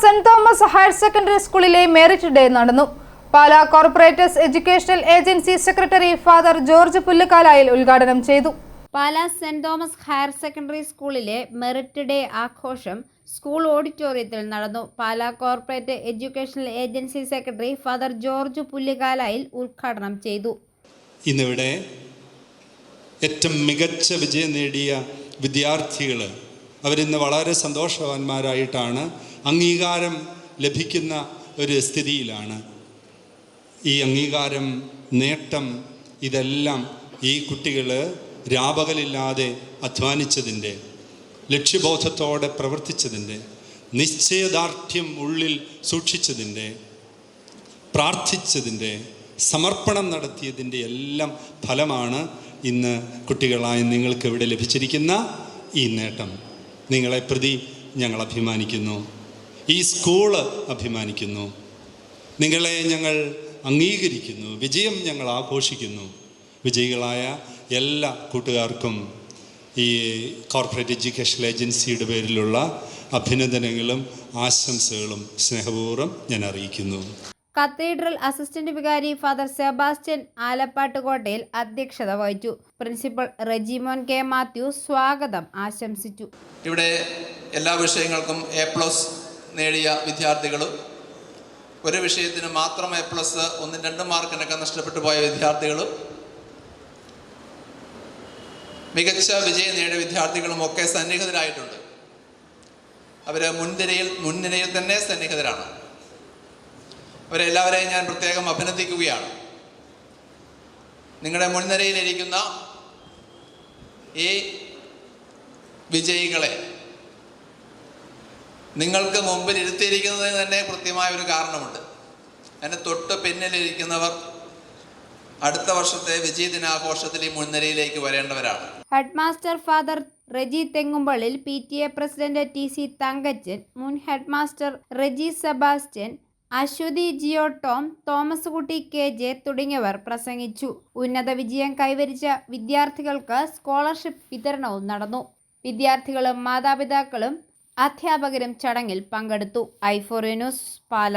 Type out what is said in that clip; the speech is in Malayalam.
സെന്റ് തോമസ് ഹയർ സെക്കൻഡറി സ്കൂളിലെ മെറിറ്റ് ഡേ നടന്നു. Pala corporators educational agency secretary father George Pullukalayil ഉദ്ഘാടനം ചെയ്തു. Pala saint Thomas higher secondary സ്കൂളിലെ മെറിറ്റ് ഡേ ആഘോഷം സ്കൂൾ ഓഡിറ്റോറിയത്തിൽ നടന്നു. Pala corporate educational agency secretary father George Pullukalayil ഉദ്ഘാടനം ചെയ്തു. ഇന്നിവിടെ ഏറ്റവും മികച്ച വിജയം നേടിയ വിദ്യാർത്ഥികൾ അവരിന്ന് വളരെ സന്തോഷവാന്മാരായിട്ടാണ് അംഗീകാരം ലഭിക്കുന്ന ഒരു സ്ഥിതിയിലാണ്. ഈ അംഗീകാരം നേട്ടം ഇതെല്ലാം ഈ കുട്ടികൾ രാപകലില്ലാതെ അധ്വാനിച്ചതിന്റെ ലക്ഷ്യബോധത്തോടെ പ്രവർത്തിച്ചതിന്റെ നിശ്ചയദാർഢ്യം ഉള്ളിൽ സൂക്ഷിച്ചതിന്റെ പ്രാർത്ഥിച്ചതിന്റെ സമർപ്പണം നടത്തിയതിന്റെ എല്ലാം ഫലമാണ് ഇന്ന് കുട്ടികളായ നിങ്ങൾക്ക് ഇവിടെ ലഭിച്ചിരിക്കുന്ന ഈ നേട്ടം. നിങ്ങളെ പ്രതി ഞങ്ങൾ അഭിമാനിക്കുന്നു. ഈ സ്കൂൾ അഭിമാനിക്കുന്നു. നിങ്ങളെ ഞങ്ങൾ അംഗീകരിക്കുന്നു. വിജയം ഞങ്ങൾ ആഘോഷിക്കുന്നു. വിജയികളായ എല്ലാ കൂട്ടുകാർക്കും ഈ കോർപ്പറേറ്റ് എഡ്യൂക്കേഷൻ ഏജൻസിയുടെ പേരിലുള്ള അഭിനന്ദനങ്ങളും ആശംസകളും സ്നേഹപൂർവം ഞാൻ അറിയിക്കുന്നു. കത്തീഡ്രൽ അസിസ്റ്റന്റ് വികാരി ഫാദർ സെബാസ്റ്റ്യൻ ആലപ്പാട്ടുകോട്ടയിൽ അധ്യക്ഷത വഹിച്ചു. പ്രിൻസിപ്പൽ റെജിമോൻ കെ മാത്യു സ്വാഗതം ആശംസിച്ചു. ഇവിടെ എല്ലാ വിഷയങ്ങൾക്കും എ പ്ലസ് നേടിയ വിദ്യാർത്ഥികളും ഒരു വിഷയത്തിന് മാത്രം എ പ്ലസ് ഒന്നും രണ്ടും മാർക്കിനൊക്കെ നഷ്ടപ്പെട്ടു പോയ വിദ്യാർത്ഥികളും മികച്ച വിജയം നേടിയ വിദ്യാർത്ഥികളും ഒക്കെ സന്നിഹിതരായിട്ടുണ്ട്. അവർ മുൻനിരയിൽ മുൻനിരയിൽ തന്നെ സന്നിഹിതരാണ്. അവരെല്ലാവരെയും ഞാൻ പ്രത്യേകം അഭിനന്ദിക്കുകയാണ്. നിങ്ങളുടെ മുൻനിരയിലിരിക്കുന്ന ഈ വിജയികളെ നിങ്ങൾക്ക് മുമ്പിൽ ഇരുത്തിയിരിക്കുന്നതിന് തന്നെ കൃത്യമായ ഒരു കാരണമുണ്ട്. അതിന് തൊട്ട് പിന്നിലിരിക്കുന്നവർ അടുത്ത വർഷത്തെ വിജയ ദിനാഘോഷത്തിൽ ഈ മുൻനിരയിലേക്ക് വരേണ്ടവരാണ്. Headmaster father Reji Thengumpallil P T A president T C Thankachan മുൻ headmaster Reji Sebastian Aswathy Jio Tom Thomas Kutty K J തുടങ്ങിയവർ പ്രസംഗിച്ചു. ഉന്നത വിജയം കൈവരിച്ച വിദ്യാർത്ഥികൾക്ക് സ്കോളർഷിപ്പ് വിതരണവും നടന്നു. വിദ്യാർത്ഥികളും മാതാപിതാക്കളും അധ്യാപകരും ചടങ്ങിൽ പങ്കെടുത്തു. ഐഫോറിനുസ് പാല.